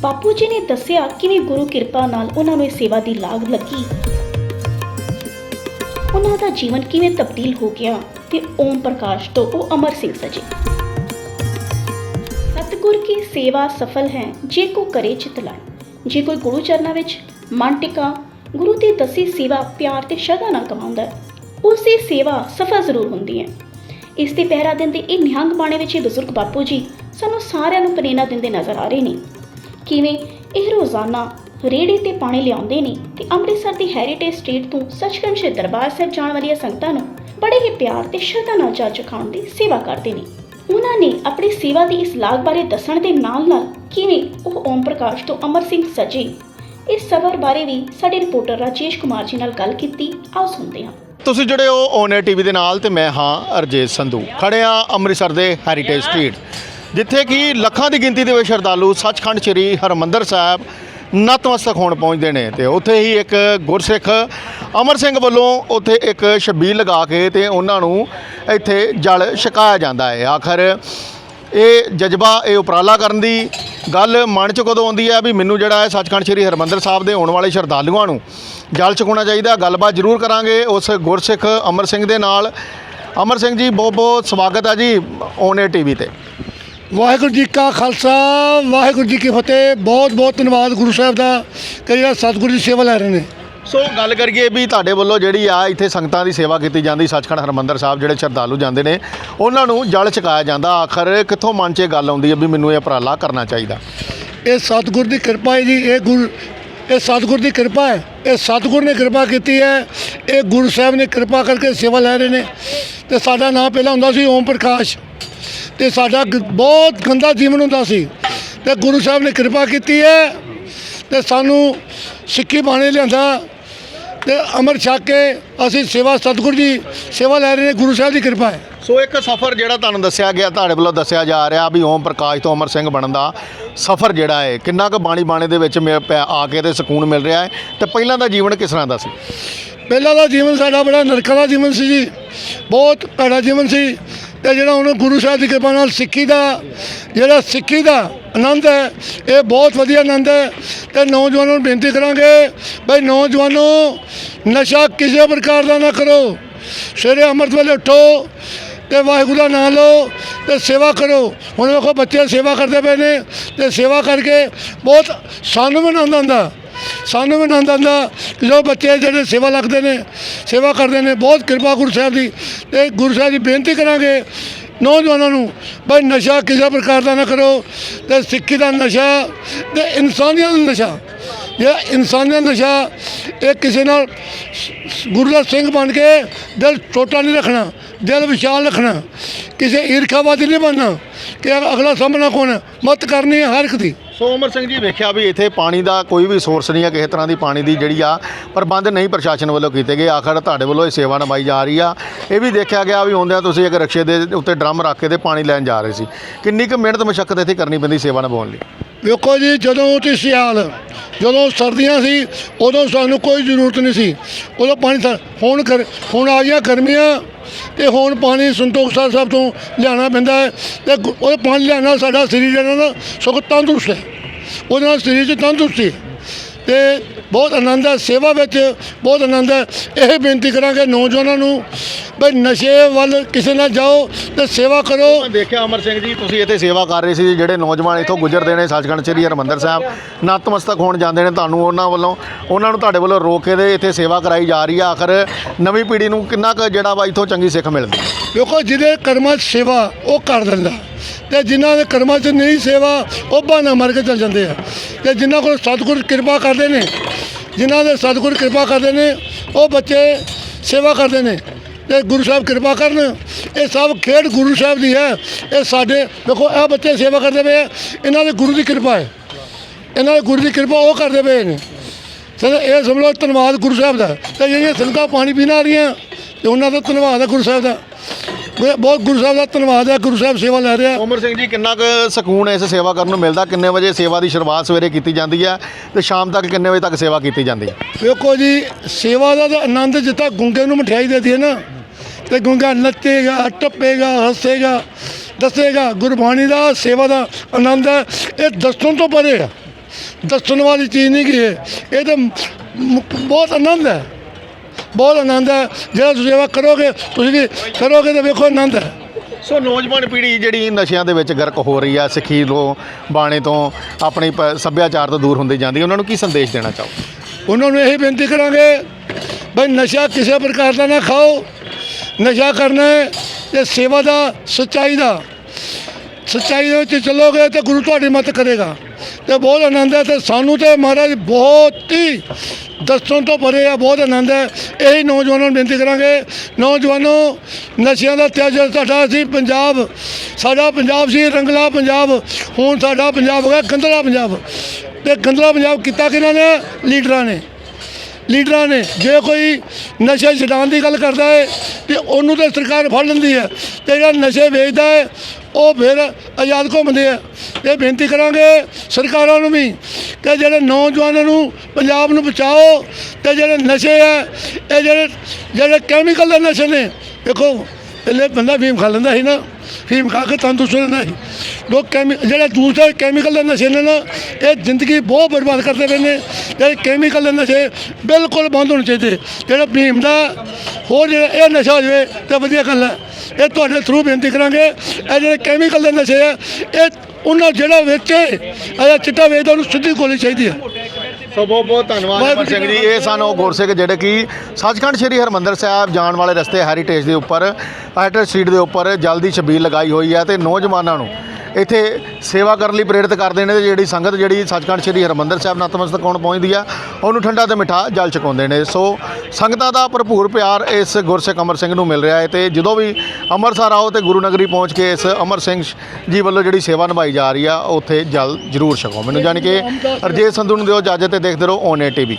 ਬਾਪੂ ਜੀ ਨੇ ਦੱਸਿਆ ਕਿਵੇਂ ਗੁਰੂ ਕਿਰਪਾ ਨਾਲ ਉਹਨਾਂ ਨੂੰ ਇਹ ਸੇਵਾ ਦੀ ਲਾਗ ਲੱਗੀ। ਉਹਨਾਂ ਦਾ ਜੀਵਨ ਕਿਵੇਂ ਤਬਦੀਲ ਹੋ ਗਿਆ ਤੇ ਓਮ ਪ੍ਰਕਾਸ਼ ਤੋਂ ਉਹ ਅਮਰ ਸਿੰਘ ਸਜੇ। ਸਤਿਗੁਰ ਕੀ ਸੇਵਾ ਸਫਲ ਹੈ, ਜੇ ਕੋ ਕਰੇ ਚਿਤ ਲਾਏ। ਜੇ ਕੋਈ ਗੁਰੂ ਚਰਨਾਂ ਵਿੱਚ ਮਨ ਟਿਕਾ, ਗੁਰੂ ਦੀ ਦਸੀ ਸੇਵਾ ਪਿਆਰ ਤੇ ਸ਼ਰਧਾ ਨਾਲ ਕਮਾਉਂਦਾ ਹੈ, ਉਸ ਦੀ ਸੇਵਾ ਸਫਲ ਜ਼ਰੂਰ ਹੁੰਦੀ ਹੈ। ਇਸ ਤੇ ਪਹਿਰਾ ਦਿੰਦੇ ਇਹ ਨਿਹੰਗ ਬਾਣੇ ਵਿੱਚ ਇਹ ਬਜ਼ੁਰਗ ਬਾਪੂ ਜੀ ਸਾਨੂੰ ਸਾਰਿਆਂ ਨੂੰ ਪ੍ਰੇਰਣਾ ਦਿੰਦੇ ਨਜ਼ਰ ਆ ਰਹੇ ਨੇ। ਕਿਵੇਂ? ਇਹ ਰੋਜ਼ਾਨਾ ਰੇੜੇ ਤੇ ਪਾਣੀ ਲਿਆਉਂਦੇ ਨੇ ਤੇ ਅੰਮ੍ਰਿਤਸਰ ਦੀ ਹੈਰੀਟੇਜ ਸਟਰੀਟ ਤੋਂ ਸੱਚਖੰਡ ਸ਼੍ਰੀ ਦਰਬਾਰ ਸਾਹਿਬ ਜਾਣ ਵਾਲੀਆਂ ਸੰਗਤਾਂ ਨੂੰ ਬੜੇ ਹੀ ਪਿਆਰ ਤੇ ਸ਼ਰਧਾ ਨਾਲ ਜਾ ਚੁਕਾਉਣ ਦੀ ਸੇਵਾ ਕਰਦੇ ਨੇ। ਉਹਨਾਂ ਨੇ ਆਪਣੀ ਸੇਵਾ ਦੀ ਇਸ ਲਾਗ ਬਾਰੇ ਦੱਸਣ ਦੇ ਨਾਲ ਨਾਲ ਕਿਵੇਂ ਉਹ ਓਮ ਪ੍ਰਕਾਸ਼ ਤੋਂ ਅਮਰ ਸਿੰਘ ਸਜੇ, ਇਸ ਸਫ਼ਰ ਬਾਰੇ ਵੀ ਸਾਡੇ ਰਿਪੋਰਟਰ ਰਾਜੇਸ਼ ਕੁਮਾਰ ਜੀ ਨਾਲ ਗੱਲ ਕੀਤੀ। ਆਓ ਸੁਣਦੇ ਹਾਂ। ਤੁਸੀਂ ਜੁੜੇ ਹੋ ਓਨੇ ਟੀਵੀ ਦੇ ਨਾਲ ਤੇ ਮੈਂ ਹਾਂ ਅਰਜੇਤ ਸੰਧੂ। ਖੜੇ ਆ ਅੰਮ੍ਰਿਤਸਰ ਦੇ ਹੈਰੀਟੇਜ ਸਟਰੀਟ ਜਿੱਥੇ ਕਿ ਲੱਖਾਂ ਦੀ ਗਿਣਤੀ ਦੇ ਵਿੱਚ ਸ਼ਰਧਾਲੂ ਸੱਚਖੰਡ ਸ੍ਰੀ ਹਰਮੰਦਰ ਸਾਹਿਬ ਨਤਮਸਤਕ ਹੋਣ ਪਹੁੰਚਦੇ ਨੇ ਤੇ ਉੱਥੇ ਹੀ ਇੱਕ ਗੁਰਸਿੱਖ ਅਮਰ ਸਿੰਘ ਵੱਲੋਂ ਉੱਥੇ ਇੱਕ ਛਬੀਲ ਲਗਾ ਕੇ ਤੇ ਉਹਨਾਂ ਨੂੰ ਇੱਥੇ ਜਲ ਛਕਾਇਆ ਜਾਂਦਾ ਹੈ। ਆਖਰ ਇਹ ਜਜ਼ਬਾ, ਇਹ ਉਪਰਾਲਾ ਕਰਨ ਦੀ ਗੱਲ ਮਨ ਚ ਕਦੋਂ ਆਉਂਦੀ ਹੈ ਵੀ ਮੈਨੂੰ ਜਿਹੜਾ ਹੈ ਸੱਚਖੰਡ ਸ੍ਰੀ ਹਰਮੰਦਰ ਸਾਹਿਬ ਦੇ ਆਉਣ ਵਾਲੇ ਸ਼ਰਧਾਲੂਆਂ ਨੂੰ ਜਲ ਛਕਾਉਣਾ ਚਾਹੀਦਾ? ਗੱਲਬਾਤ ਜ਼ਰੂਰ ਕਰਾਂਗੇ ਉਸ ਗੁਰਸਿੱਖ ਅਮਰ ਸਿੰਘ ਦੇ ਨਾਲ। ਅਮਰ ਸਿੰਘ ਜੀ ਬਹੁਤ ਬਹੁਤ ਸਵਾਗਤ ਹੈ ਜੀ ਓਨੇ ਟੀਵੀ ਤੇ। ਵਾਹਿਗੁਰੂ ਜੀ ਕਾ ਖਾਲਸਾ ਵਾਹਿਗੁਰੂ ਜੀ ਕੀ ਫਤਿਹ। ਬਹੁਤ ਬਹੁਤ ਧੰਨਵਾਦ ਗੁਰੂ ਸਾਹਿਬ ਦਾ ਕਿ ਜਿਹੜਾ ਸਤਿਗੁਰੂ ਦੀ ਸੇਵਾ ਲੈ ਰਹੇ ਨੇ। ਸੋ ਗੱਲ ਕਰੀਏ ਵੀ ਤੁਹਾਡੇ ਵੱਲੋਂ ਜਿਹੜੀ ਆ ਇੱਥੇ ਸੰਗਤਾਂ ਦੀ ਸੇਵਾ ਕੀਤੀ ਜਾਂਦੀ ਸੱਚਖੰਡ ਹਰਮੰਦਰ ਸਾਹਿਬ ਜਿਹੜੇ ਸ਼ਰਧਾਲੂ ਜਾਂਦੇ ਨੇ ਉਹਨਾਂ ਨੂੰ ਜਲ ਛਕਾਇਆ ਜਾਂਦਾ। ਆਖਰ ਕਿੱਥੋਂ ਮਨ 'ਚ ਇਹ ਗੱਲ ਆਉਂਦੀ ਹੈ ਵੀ ਮੈਨੂੰ ਇਹ ਉਪਰਾਲਾ ਕਰਨਾ ਚਾਹੀਦਾ? ਇਹ ਸਤਿਗੁਰ ਦੀ ਕਿਰਪਾ ਹੈ ਜੀ ਇਹ ਗੁਰ ਇਹ ਸਤਿਗੁਰ ਦੀ ਕਿਰਪਾ ਹੈ। ਇਹ ਸਤਿਗੁਰ ਨੇ ਕਿਰਪਾ ਕੀਤੀ ਹੈ ਇਹ ਗੁਰੂ ਸਾਹਿਬ ਨੇ ਕਿਰਪਾ ਕਰਕੇ ਸੇਵਾ ਲੈ ਰਹੇ ਨੇ। ਤੇ ਸਾਡਾ ਨਾਮ ਪਹਿਲਾਂ ਹੁੰਦਾ ਸੀ ਓਮ ਪ੍ਰਕਾਸ਼। ਤੇ ਸਾਡਾ ਗ- ਬਹੁਤ ਗੰਦਾ ਜੀਵਨ ਹੁੰਦਾ ਸੀ। ਤੇ ਗੁਰੂ ਸਾਹਿਬ ਨੇ ਕਿਰਪਾ ਕੀਤੀ ਹੈ ਤੇ ਸਾਨੂੰ ਸਿੱਖੀ ਬਾਣੇ ਲਿਆਂਦਾ। ਤੇ ਅਮਰ ਛਕ ਕੇ ਅਸੀਂ ਸੇਵਾ ਸਤਿਗੁਰ ਜੀ ਸੇਵਾ ਲੈ ਰਹੇ ਨੇ ਗੁਰੂ ਸਾਹਿਬ ਦੀ ਕਿਰਪਾ ਹੈ। ਸੋ ਇੱਕ ਸਫ਼ਰ ਜਿਹੜਾ ਤੁਹਾਨੂੰ ਦੱਸਿਆ ਗਿਆ ਤੁਹਾਡੇ ਵੱਲੋਂ ਦੱਸਿਆ ਜਾ ਰਿਹਾ ਵੀ ਓਮ ਪ੍ਰਕਾਸ਼ ਤੋਂ ਅਮਰ ਸਿੰਘ ਬਣਨ ਦਾ ਸਫ਼ਰ ਜਿਹੜਾ ਹੈ ਕਿੰਨਾ ਕੁ ਬਾਣੀ ਬਾਣੇ ਦੇ ਵਿੱਚ ਮਿਲ ਪਿਆ ਆ ਕੇ ਤੇ ਸਕੂਨ ਮਿਲ ਰਿਹਾ ਹੈ। ਤੇ ਪਹਿਲਾਂ ਦਾ ਜੀਵਨ ਕਿਸ ਤਰ੍ਹਾਂ ਦਾ ਸੀ? ਪਹਿਲਾਂ ਦਾ ਜੀਵਨ ਸਾਡਾ ਬੜਾ ਨਰਕਾਂ ਦਾ ਜੀਵਨ ਸੀ ਜੀ। ਬਹੁਤ ਭੈੜਾ ਜੀਵਨ ਸੀ। ਤੇ ਜਿਹੜਾ ਹੁਣ ਗੁਰੂ ਸਾਹਿਬ ਦੀ ਕਿਰਪਾ ਨਾਲ ਸਿੱਖੀ ਦਾ, ਜਿਹੜਾ ਸਿੱਖੀ ਦਾ ਆਨੰਦ ਹੈ, ਇਹ ਬਹੁਤ ਵਧੀਆ ਆਨੰਦ ਹੈ। ਤੇ ਨੌਜਵਾਨਾਂ ਨੂੰ ਬੇਨਤੀ ਕਰਾਂਗੇ, ਬਈ ਨੌਜਵਾਨੋ, ਨਸ਼ਾ ਕਿਸੇ ਪ੍ਰਕਾਰ ਦਾ ਨਾ ਕਰੋ। ਸਵੇਰੇ ਅੰਮ੍ਰਿਤ ਵੇਲੇ ਉੱਠੋ ਤੇ ਵਾਹਿਗੁਰੂ ਦਾ ਨਾਮ ਲਓ ਤੇ ਸੇਵਾ ਕਰੋ। ਹੁਣ ਵੇਖੋ ਬੱਚੇ ਸੇਵਾ ਕਰਦੇ ਪਏ ਨੇ ਤੇ ਸੇਵਾ ਕਰਕੇ ਬਹੁਤ ਸਾਨੂੰ ਵੀ ਆਨੰਦ ਆਉਂਦਾ। ਸਾਨੂੰ ਵੀ ਆਨੰਦ ਆਉਂਦਾ। ਕਿ ਜੋ ਬੱਚੇ ਜਿਹੜੇ ਸੇਵਾ ਲੱਗਦੇ ਨੇ, ਸੇਵਾ ਕਰਦੇ ਨੇ, ਬਹੁਤ ਕਿਰਪਾ ਗੁਰੂ ਸਾਹਿਬ ਦੀ। ਤੇ ਗੁਰੂ ਸਾਹਿਬ ਦੀ ਬੇਨਤੀ ਕਰਾਂਗੇ ਨੌਜਵਾਨਾਂ ਨੂੰ, ਬਈ ਨਸ਼ਾ ਕਿਸੇ ਪ੍ਰਕਾਰ ਦਾ ਨਾ ਕਰੋ, ਤੇ ਸਿੱਖੀ ਦਾ ਨਸ਼ਾ, ਤੇ ਇਨਸਾਨੀਅਤ ਦਾ ਨਸ਼ਾ। ਜਿਹੜਾ ਇਨਸਾਨੀਅਤ ਨਸ਼ਾ, ਇਹ ਕਿਸੇ ਨਾਲ ਸ- ਗੁਰੂ ਦਾ ਸਿੰਘ ਬਣ ਕੇ ਦਿਲ ਛੋਟਾ ਨਹੀਂ ਰੱਖਣਾ, ਦਿਲ ਵਿਸ਼ਾਲ ਰੱਖਣਾ। ਕਿਸੇ ਈਰਖਾਵਾਦੀ ਨਹੀਂ ਬਣਨਾ ਕਿ ਅਗਲਾ ਸਾਹਮਣਾ ਕੌਣ ਮਤ ਕਰਨੀ ਹੈ ਹਰ ਇੱਕ ਦੀ। ਸੋ ਅਮਰ ਸਿੰਘ ਜੀ ਵੇਖਿਆ ਵੀ ਇੱਥੇ ਪਾਣੀ ਦਾ ਕੋਈ ਵੀ ਸੋਰਸ ਨਹੀਂ ਹੈ ਕਿਸੇ ਤਰ੍ਹਾਂ ਦੀ ਪਾਣੀ ਦੀ ਜਿਹੜੀ ਆ ਪ੍ਰਬੰਧ ਨਹੀਂ ਪ੍ਰਸ਼ਾਸਨ ਵੱਲੋਂ ਕੀਤੇ ਗਏ। ਆਖਰ ਤੁਹਾਡੇ ਵੱਲੋਂ ਇਹ ਸੇਵਾ ਨਿਭਾਈ ਜਾ ਰਹੀ ਆ। ਇਹ ਵੀ ਦੇਖਿਆ ਗਿਆ ਵੀ ਆਉਂਦਿਆਂ ਤੁਸੀਂ ਇੱਕ ਰਕਸ਼ੇ ਦੇ ਉੱਤੇ ਡਰਮ ਰੱਖ ਕੇ ਤੇ ਪਾਣੀ ਲੈਣ ਜਾ ਰਹੇ ਸੀ। ਕਿੰਨੀ ਕੁ ਮਿਹਨਤ ਮਸ਼ੱਕਤ ਇੱਥੇ ਕਰਨੀ ਪੈਂਦੀ ਸੇਵਾ ਨਿਭਾਉਣ ਲਈ? ਵੇਖੋ ਜੀ, ਜਦੋਂ ਤੇ ਸਿਆਲ, ਜਦੋਂ ਸਰਦੀਆਂ ਸੀ, ਉਦੋਂ ਸਾਨੂੰ ਕੋਈ ਜ਼ਰੂਰਤ ਨਹੀਂ ਸੀ। ਉਦੋਂ ਪਾਣੀ ਹੁਣ ਕਰ ਹੁਣ ਆ ਗਿਆ ਗਰਮੀਆਂ ਤੇ ਹੁਣ ਪਾਣੀ ਸੰਤੋਖ ਸਾਹਿਬ ਸਾਹਿਬ ਤੋਂ ਲਿਆਉਣਾ ਪੈਂਦਾ ਹੈ। ਤੇ ਉਹ ਪਾਣੀ ਲਿਆਉਣ ਨਾਲ ਸਾਡਾ ਸਰੀਰ ਜਿਹੜਾ ਨਾ ਸਗੋਂ ਤੰਦਰੁਸਤ ਹੈ। ਉਹਦੇ ਨਾਲ ਸਰੀਰ 'ਚ ਤੰਦਰੁਸਤੀ ਤੇ ਬਹੁਤ ਆਨੰਦ ਹੈ ਸੇਵਾ ਵਿੱਚ ਬਹੁਤ ਆਨੰਦ ਹੈ। ਇਹ ਬੇਨਤੀ ਕਰਾਂਗੇ ਨੌਜਵਾਨਾਂ ਨੂੰ ਬਈ ਨਸ਼ੇ ਵੱਲ ਕਿਸੇ ਨਾਲ ਜਾਓ ਤੇ ਸੇਵਾ ਕਰੋ। ਮੈਂ ਦੇਖਿਆ ਅਮਰ ਸਿੰਘ ਜੀ ਤੁਸੀਂ ਇੱਥੇ ਸੇਵਾ ਕਰ ਰਹੇ ਸੀ ਜਿਹੜੇ ਨੌਜਵਾਨ ਇੱਥੋਂ ਗੁਜ਼ਰਦੇ ਨੇ ਸੱਚਖੰਡ ਸ੍ਰੀ ਹਰਮੰਦਰ ਸਾਹਿਬ। ਨਤਮਸਤਕ ਹੋਣ ਜਾਂਦੇ ਨੇ ਤੁਹਾਨੂੰ ਉਹਨਾਂ ਵੱਲੋਂ। ਉਹਨਾਂ ਨੂੰ ਤੁਹਾਡੇ ਵੱਲੋਂ ਰੋਕ ਕੇ ਦੇ ਇੱਥੇ ਸੇਵਾ ਕਰਾਈ ਜਾ ਰਹੀ ਆ। ਆਖਰ ਨਵੀਂ ਪੀੜ੍ਹੀ ਨੂੰ ਕਿੰਨਾ ਕੁ ਜਿਹੜਾ ਵਾ ਇੱਥੋਂ ਚੰਗੀ ਸਿੱਖ ਮਿਲਦੀ? ਹੈ ਵੇਖੋ ਜਿਹਦੇ ਕਰਮਾਂ 'ਚ ਸੇਵਾ ਉਹ ਕਰ ਦਿੰਦਾ। ਤੇ ਜਿਨ੍ਹਾਂ ਦੇ ਕਰਮਾਂ 'ਚ ਨਹੀਂ ਸੇਵਾ ਉਹ ਬਹਾਨਾ ਮਾਰ ਕੇ ਚੱਲ ਜਾਂਦੇ ਆ। ਤੇ ਜਿਨ੍ਹਾਂ ਕੋਲ ਸਤਿਗੁਰ ਕਿਰਪਾ ਕਰਦੇ ਨੇ ਜਿਨ੍ਹਾਂ ਦੇ ਸਤਿਗੁਰ ਕਿਰਪਾ ਕਰਦੇ ਨੇ ਉਹ ਬੱਚੇ ਸੇਵਾ ਕਰਦੇ ਨੇ। ਤੇ ਗੁਰੂ ਸਾਹਿਬ ਕਿਰਪਾ ਕਰਨ ਇਹ ਸਭ ਖੇਡ ਗੁਰੂ ਸਾਹਿਬ ਦੀ ਹੈ। ਇਹ ਸਾਡੇ ਦੇਖੋ ਇਹ ਬੱਚੇ ਸੇਵਾ ਕਰਦੇ ਪਏ ਆ, ਇਹਨਾਂ ਦੇ ਗੁਰੂ ਦੀ ਕਿਰਪਾ ਹੈ। ਇਹਨਾਂ ਦੇ ਗੁਰੂ ਦੀ ਕਿਰਪਾ ਉਹ ਕਰਦੇ ਪਏ ਨੇ। ਸਰ ਇਹ ਸਮਝ ਲਓ ਧੰਨਵਾਦ ਗੁਰੂ ਸਾਹਿਬ ਦਾ। ਤੇ ਜਿਹੜੀਆਂ ਸੰਗਤਾਂ ਪਾਣੀ ਪੀਣ ਆ ਰਹੀਆਂ ਤੇ ਉਹਨਾਂ ਦਾ ਧੰਨਵਾਦ ਹੈ ਗੁਰੂ ਸਾਹਿਬ ਦਾ। ਬਹੁਤ- ਗੁਰੂ ਸਾਹਿਬ ਦਾ ਧੰਨਵਾਦ ਹੈ ਗੁਰੂ ਸਾਹਿਬ ਸੇਵਾ ਲੈ ਰਿਹਾ। ਉਮਰ ਸਿੰਘ ਜੀ ਕਿੰਨਾ ਕੁ ਸਕੂਨ ਇਸ ਸੇਵਾ ਕਰਨ ਨੂੰ ਮਿਲਦਾ? ਕਿੰਨੇ ਵਜੇ ਸੇਵਾ ਦੀ ਸ਼ੁਰੂਆਤ ਸਵੇਰੇ ਕੀਤੀ ਜਾਂਦੀ ਹੈ ਤੇ ਸ਼ਾਮ ਤੱਕ ਕਿੰਨੇ ਵਜੇ ਤੱਕ ਸੇਵਾ ਕੀਤੀ ਜਾਂਦੀ ਹੈ? ਵੇਖੋ ਜੀ ਸੇਵਾ ਦਾ ਤਾਂ ਆਨੰਦ ਜਿੱਤਾ ਗੁੰਗੇ ਨੂੰ ਮਠਿਆਈ ਦੇਦੀ ਹੈ ਨਾ ਤੇ ਗੁੰਗਾ ਨੱਚੇਗਾ ਟੱਪੇਗਾ ਹੱਸੇਗਾ ਦੱਸੇਗਾ ਗੁਰਬਾਣੀ ਦਾ ਸੇਵਾ ਦਾ ਆਨੰਦ ਹੈ। ਇਹ ਦੱਸਣ ਤੋਂ ਪਰੇ ਆ ਦੱਸਣ ਵਾਲੀ ਚੀਜ਼ ਨਹੀਂ ਗੀ ਇਹ ਇਹ ਤਾਂ ਬਹੁਤ ਆਨੰਦ ਹੈ। ਬਹੁਤ ਆਨੰਦ ਹੈ। ਜਿਹੜਾ ਤੁਸੀਂ ਸੇਵਾ ਕਰੋਗੇ ਤੁਸੀਂ ਵੀ ਕਰੋਗੇ ਤਾਂ ਵੇਖੋ ਆਨੰਦ ਹੈ। ਸੋ ਨੌਜਵਾਨ ਪੀੜ੍ਹੀ ਜਿਹੜੀ ਨਸ਼ਿਆਂ ਦੇ ਵਿੱਚ ਗਰਕ ਹੋ ਰਹੀ ਆ ਸਿੱਖੀ ਤੋਂ ਬਾਣੇ ਤੋਂ ਆਪਣੀ ਪ- ਸੱਭਿਆਚਾਰ ਤੋਂ ਦੂਰ ਹੁੰਦੀ ਜਾਂਦੀ ਉਹਨਾਂ ਨੂੰ ਕੀ ਸੰਦੇਸ਼ ਦੇਣਾ ਚਾਹੋ ਉਹਨਾਂ ਨੂੰ ਇਹ ਬੇਨਤੀ ਕਰਾਂਗੇ ਬਈ ਨਸ਼ਾ ਕਿਸੇ ਪ੍ਰਕਾਰ ਦਾ ਨਾ ਖਾਓ। ਨਸ਼ਾ ਕਰਨਾ ਹੈ ਤੇ ਸੇਵਾ ਦਾ ਸੱਚਾਈ ਦਾ। ਸੱਚਾਈ ਦੇ ਵਿੱਚ ਚੱਲੋਗੇ ਤੇ ਗੁਰੂ ਤੁਹਾਡੀ ਮਦਦ ਕਰੇਗਾ। ਤੇ ਬਹੁਤ ਆਨੰਦ ਹੈ ਤੇ ਸਾਨੂੰ ਤੇ ਮਹਾਰਾਜ ਬਹੁਤ ਹੀ ਦੱਸਣ ਤੋਂ ਪਰੇ ਆ, ਬਹੁਤ ਆਨੰਦ ਹੈ। ਇਹੀ ਨੌਜਵਾਨਾਂ ਨੂੰ ਬੇਨਤੀ ਕਰਾਂਗੇ। ਨੌਜਵਾਨੋ, ਨਸ਼ਿਆਂ ਦਾ ਤਿਆਗ ਸਾਡਾ ਸੀ, ਪੰਜਾਬ, ਸਾਡਾ ਪੰਜਾਬ ਸੀ, ਰੰਗਲਾ ਪੰਜਾਬ, ਹੁਣ ਸਾਡਾ ਪੰਜਾਬ ਹੋ ਗਿਆ ਗੰਦਲਾ ਪੰਜਾਬ। ਤੇ ਗੰਦਲਾ ਪੰਜਾਬ ਕੀਤਾ ਕਿਹਨਾਂ ਨੇ? ਲੀਡਰਾਂ ਨੇ। ਲੀਡਰਾਂ ਨੇ। ਜੇ ਕੋਈ ਨਸ਼ੇ ਛਡਾਉਣ ਦੀ ਗੱਲ ਕਰਦਾ ਹੈ, ਤੇ ਉਹਨੂੰ ਤਾਂ ਸਰਕਾਰ ਫੜ ਲੈਂਦੀ ਹੈ। ਤੇ ਜਿਹੜਾ ਨਸ਼ੇ ਵੇਚਦਾ ਹੈ ਉਹ ਫਿਰ ਆਜ਼ਾਦ ਘੁੰਮਦੇ ਆ। ਇਹ ਬੇਨਤੀ ਕਰਾਂਗੇ ਸਰਕਾਰਾਂ ਨੂੰ ਵੀ ਕਿ ਜਿਹੜੇ ਨੌਜਵਾਨਾਂ ਨੂੰ ਪੰਜਾਬ ਨੂੰ ਬਚਾਓ ਤੇ ਜਿਹੜੇ ਨਸ਼ੇ ਆ, ਇਹ ਜਿਹੜੇ ਜਿਹੜੇ ਕੈਮੀਕਲ ਦੇ ਨਸ਼ੇ ਨੇ। ਦੇਖੋ, ਪਹਿਲੇ ਬੰਦਾ ਫੀਮ ਖਾ ਲੈਂਦਾ ਸੀ ਨਾ। ਫੀਮ ਖਾ ਕੇ ਤੰਦਰੁਸਤ ਰਹਿੰਦਾ ਸੀ ਲੋਕ ਕੈਮੀ, ਜਿਹੜੇ ਦੂਸਰੇ ਕੈਮੀਕਲ ਦੇ ਨਸ਼ੇ ਨੇ ਨਾ ਇਹ ਜ਼ਿੰਦਗੀ ਬਹੁਤ ਬਰਬਾਦ ਕਰਦੇ ਪਏ ਨੇ। ਜਿਹੜੇ ਕੈਮੀਕਲ ਦੇ ਨਸ਼ੇ ਬਿਲਕੁਲ ਬੰਦ ਹੋਣੇ ਚਾਹੀਦੇ। ਜਿਹੜਾ ਭੀਮ ਦਾ ਹੋਰ ਜਿਹੜਾ ਇਹ ਨਸ਼ਾ ਹੋ ਜਾਵੇ ਤਾਂ ਵਧੀਆ ਗੱਲ ਹੈ। ਇਹ ਤੁਹਾਡੇ ਥਰੂ ਬੇਨਤੀ ਕਰਾਂਗੇ। ਇਹ ਜਿਹੜੇ ਕੈਮੀਕਲ ਦੇ ਨਸ਼ੇ ਆ ਇਹ ਉਹਨਾਂ ਜਿਹੜਾ ਵੇਚੇ ਇਹ ਚਿੱਟਾ ਵੇਚਦਾ ਉਹਨੂੰ ਸਿੱਧੀ ਗੋਲੀ ਚਾਹੀਦੀ ਹੈ। ਸੋ ਬਹੁਤ ਬਹੁਤ ਧੰਨਵਾਦ ਅਮਰ ਸਿੰਘ ਜੀ ਇਹ ਸਨ ਉਹ ਗੁਰਸਿੱਖ ਜਿਹੜੇ ਕਿ ਸੱਚਖੰਡ ਸ੍ਰੀ ਹਰਮੰਦਰ ਸਾਹਿਬ ਜਾਣ ਵਾਲੇ ਰਸਤੇ ਹੈਰੀਟੇਜ ਦੇ ਉੱਪਰ ਹੈਰੀਟੇਜ ਸਟਰੀਟ ਦੇ ਉੱਪਰ ਜਲਦੀ ਛਬੀਲ ਲਗਾਈ ਹੋਈ ਹੈ ਤੇ ਨੌਜਵਾਨਾਂ ਨੂੰ ਇੱਥੇ ਸੇਵਾ ਕਰਨ ਲਈ ਪ੍ਰੇਰਿਤ ਕਰਦੇ ਨੇ ਤੇ ਜਿਹੜੀ ਸੰਗਤ ਜਿਹੜੀ ਸੱਚਖੰਡ ਸ੍ਰੀ ਹਰਮੰਦਰ ਸਾਹਿਬ ਨਤਮਸਤਕ ਹੋਣ ਪਹੁੰਚਦੀ ਆ ਉਹਨੂੰ ਠੰਡਾ ਤੇ ਮਿੱਠਾ ਜਲ ਛਕਾਉਂਦੇ ਨੇ। ਸੋ ਸੰਗਤਾਂ ਦਾ ਭਰਪੂਰ ਪਿਆਰ ਇਸ ਗੁਰਸਿੱਖ ਅਮਰ ਸਿੰਘ ਨੂੰ ਮਿਲ ਰਿਹਾ ਹੈ ਤੇ ਜਦੋਂ ਵੀ ਅੰਮ੍ਰਿਤਸਰ ਆਓ ਤੇ ਗੁਰੂ ਨਗਰੀ ਪਹੁੰਚ ਕੇ ਇਸ ਅਮਰ ਸਿੰਘ ਜੀ ਵੱਲੋਂ ਜਿਹੜੀ ਸੇਵਾ ਨਿਭਾਈ ਜਾ ਰਹੀ ਆ ਉੱਥੇ ਜਲ ਜ਼ਰੂਰ ਛਕੋ ਮੈਨੂੰ ਜਾਣੀ ਕਿ ਅਰਜੇਤ ਸੰਧੂ ਨੂੰ ਦਿਓ ਇਜਾਜ਼ਤ ਤੇ ਦੇਖਦੇ ਰਹੋ ਔਨ ਏ ਟੀਵੀ।